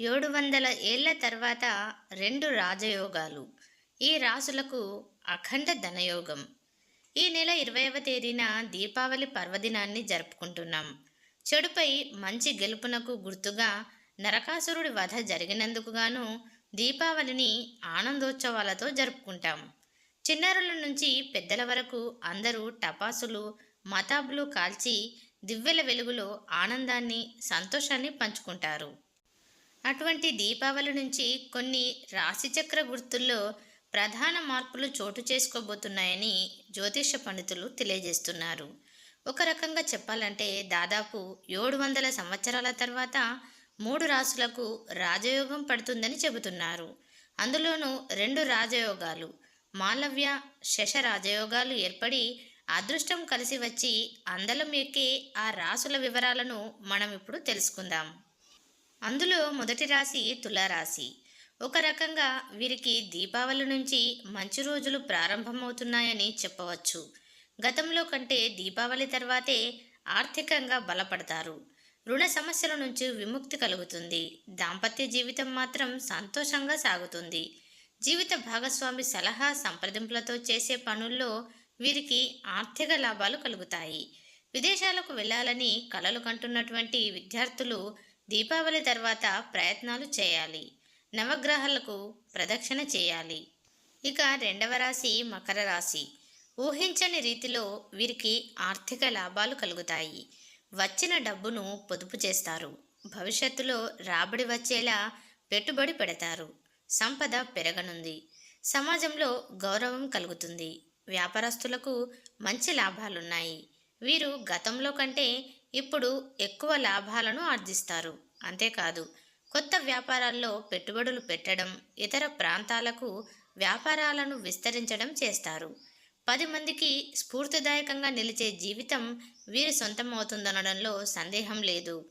ఏడు వందల ఏళ్ళ తర్వాత రెండు రాజయోగాలు. ఈ రాసులకు అఖండ ధనయోగం. ఈ నెల ఇరవైవ తేదీన దీపావళి పర్వదినాన్ని జరుపుకుంటున్నాం. చెడుపై మంచి గెలుపునకు గుర్తుగా నరకాసురుడి వధ జరిగినందుకు గాను దీపావళిని ఆనందోత్సవాలతో జరుపుకుంటాం. చిన్నారుల నుంచి పెద్దల వరకు అందరూ టపాసులు మతాబులు కాల్చి దివ్వెల వెలుగులో ఆనందాన్ని సంతోషాన్ని పంచుకుంటారు. అటువంటి దీపావళి నుంచి కొన్ని రాశిచక్ర గుర్తుల్లో ప్రధాన మార్పులు చోటు చేసుకోబోతున్నాయని జ్యోతిష పండితులు తెలియజేస్తున్నారు. ఒక రకంగా చెప్పాలంటే దాదాపు ఏడు వందల సంవత్సరాల తర్వాత మూడు రాసులకు రాజయోగం పడుతుందని చెబుతున్నారు. అందులోనూ రెండు రాజయోగాలు మాలవ్య శశ రాజయోగాలు ఏర్పడి అదృష్టం కలిసి వచ్చి అందలం ఎక్కే ఆ రాసుల వివరాలను మనం ఇప్పుడు తెలుసుకుందాం. అందులో మొదటి రాశి తులారాశి. ఒక రకంగా వీరికి దీపావళి నుంచి మంచి రోజులు ప్రారంభమవుతున్నాయని చెప్పవచ్చు. గతంలో కంటే దీపావళి తర్వాతే ఆర్థికంగా బలపడతారు. రుణ సమస్యల నుంచి విముక్తి కలుగుతుంది. దాంపత్య జీవితం మాత్రం సంతోషంగా సాగుతుంది. జీవిత భాగస్వామి సలహా సంప్రదింపులతో చేసే పనుల్లో వీరికి ఆర్థిక లాభాలు కలుగుతాయి. విదేశాలకు వెళ్ళాలని కలలు కంటున్నటువంటి విద్యార్థులు దీపావళి తర్వాత ప్రయత్నాలు చేయాలి. నవగ్రహాలకు ప్రదక్షిణ చేయాలి. ఇక రెండవ రాశి మకర రాశి. ఊహించని రీతిలో వీరికి ఆర్థిక లాభాలు కలుగుతాయి. వచ్చిన డబ్బును పొదుపు చేస్తారు. భవిష్యత్తులో రాబడి వచ్చేలా పెట్టుబడి పెడతారు. సంపద పెరగనుంది. సమాజంలో గౌరవం కలుగుతుంది. వ్యాపారస్తులకు మంచి లాభాలున్నాయి. వీరు గతంలో కంటే ఇప్పుడు ఎక్కువ లాభాలను ఆర్జిస్తారు. అంతేకాదు కొత్త వ్యాపారాల్లో పెట్టుబడులు పెట్టడం ఇతర ప్రాంతాలకు వ్యాపారాలను విస్తరించడం చేస్తారు. పది మందికి స్ఫూర్తిదాయకంగా నిలిచే జీవితం వీరి సొంతమవుతుందనడంలో సందేహం లేదు.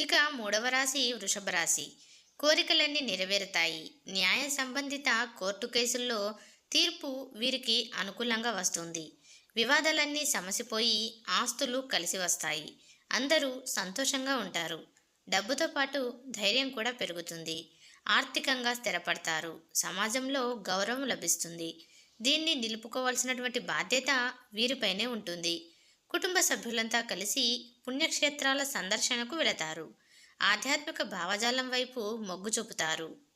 ఇక మూడవ రాశి వృషభ రాశి. కోరికలన్నీ నెరవేరుతాయి. న్యాయ సంబంధిత కోర్టు కేసుల్లో తీర్పు వీరికి అనుకూలంగా వస్తుంది. వివాదాలన్నీ సమసిపోయి ఆస్తులు కలిసి వస్తాయి. అందరూ సంతోషంగా ఉంటారు. డబ్బుతో పాటు ధైర్యం కూడా పెరుగుతుంది. ఆర్థికంగా స్థిరపడతారు. సమాజంలో గౌరవం లభిస్తుంది. దీన్ని నిలుపుకోవాల్సినటువంటి బాధ్యత వీరిపైనే ఉంటుంది. కుటుంబ సభ్యులంతా కలిసి పుణ్యక్షేత్రాల సందర్శనకు వెళతారు. ఆధ్యాత్మిక భావజాలం వైపు మొగ్గు చూపుతారు.